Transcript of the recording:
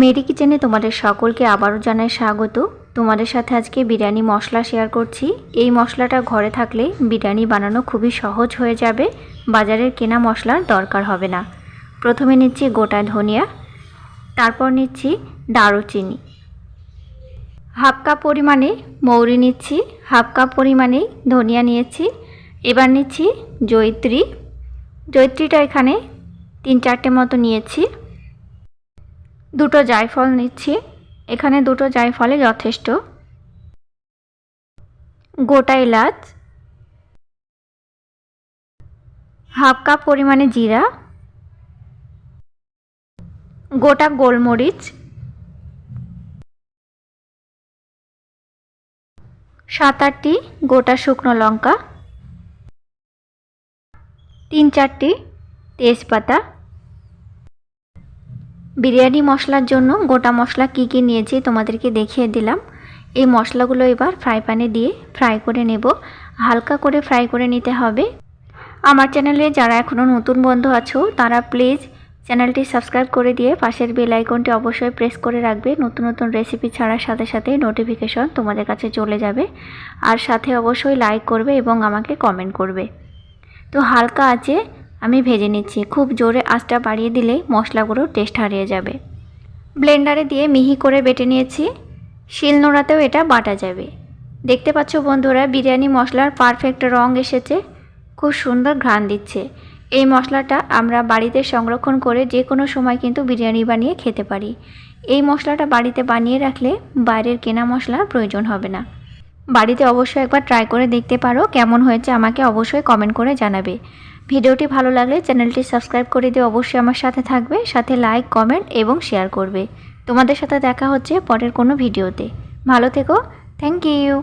Mary কিচেনে তোমাদের সকলকে আবারও জানাই স্বাগত। তোমাদের সাথে আজকে বিরিয়ানি মশলা শেয়ার করছি। এই মশলাটা ঘরে থাকলে বিরিয়ানি বানানো খুবই সহজ হয়ে যাবে। বাজারের কেনা মশলার দরকার হবে না। প্রথমে নিচ্ছি গোটা ধনিয়া, তারপর নিচ্ছি দারুচিনি। হাফ কাপ পরিমাণে মৌরি নিচ্ছি, হাফ কাপ পরিমাণে ধনিয়া নিয়েছি। এবার নিচ্ছি জয়িত্রী। জয়িত্রীটা এখানে তিন চারটে মতো নিয়েছি। দুটো জায়ফল নিচ্ছি। এখানে দুটো জায়ফলে যথেষ্ট। গোটা এলাচ, হাফ কাপ পরিমাণে জিরা, গোটা গোলমরিচ, সাত আটটি গোটা শুকনো লঙ্কা, তিন চারটি তেজপাতা বিরিয়ানি মশলার জন্য গোটা মশলা কী কী নিয়েছি তোমাদেরকে দেখিয়ে দিলাম। এই মশলাগুলো এবার ফ্রাই প্যানে দিয়ে ফ্রাই করে নেব। হালকা করে ফ্রাই করে নিতে হবে। আমার চ্যানেলে যারা এখনও নতুন বন্ধু আছো, তারা প্লিজ চ্যানেলটি সাবস্ক্রাইব করে দিয়ে পাশের বেল আইকনটি অবশ্যই প্রেস করে রাখবে। নতুন নতুন রেসিপি ছাড়ার সাথে সাথে নোটিফিকেশন তোমাদের কাছে চলে যাবে। আর সাথে অবশ্যই লাইক করবে এবং আমাকে কমেন্ট করবে। তো হালকা আছে আমি ভেজে নিচ্ছি। খুব জোরে আঁচটা বাড়িয়ে দিলেই মশলাগুলোর টেস্ট হারিয়ে যাবে। ব্লেন্ডারে দিয়ে মিহি করে বেটে নিয়েছি। শিলনোড়াতেও এটা বাটা যাবে। দেখতে পাচ্ছ বন্ধুরা, বিরিয়ানি মশলার পারফেক্ট রং এসেছে। খুব সুন্দর ঘ্রাণ দিচ্ছে। এই মশলাটা আমরা বাড়িতে সংরক্ষণ করে যে কোনো সময় কিন্তু বিরিয়ানি বানিয়ে খেতে পারি। এই মশলাটা বাড়িতে বানিয়ে রাখলে বাইরের কেনা মশলার প্রয়োজন হবে না। বাড়িতে অবশ্যই একবার ট্রাই করে দেখতে পারো কেমন হয়েছে আমাকে অবশ্যই কমেন্ট করে জানাবে। ভিডিওটি ভালো লাগলে চ্যানেলটি সাবস্ক্রাইব করে দিয়ে অবশ্যই আমার সাথে থাকবে, সাথে লাইক কমেন্ট এবং শেয়ার করবে। তোমাদের সাথে দেখা হচ্ছে পরের কোনো ভিডিওতে। ভালো থেকো থ্যাংক ইউ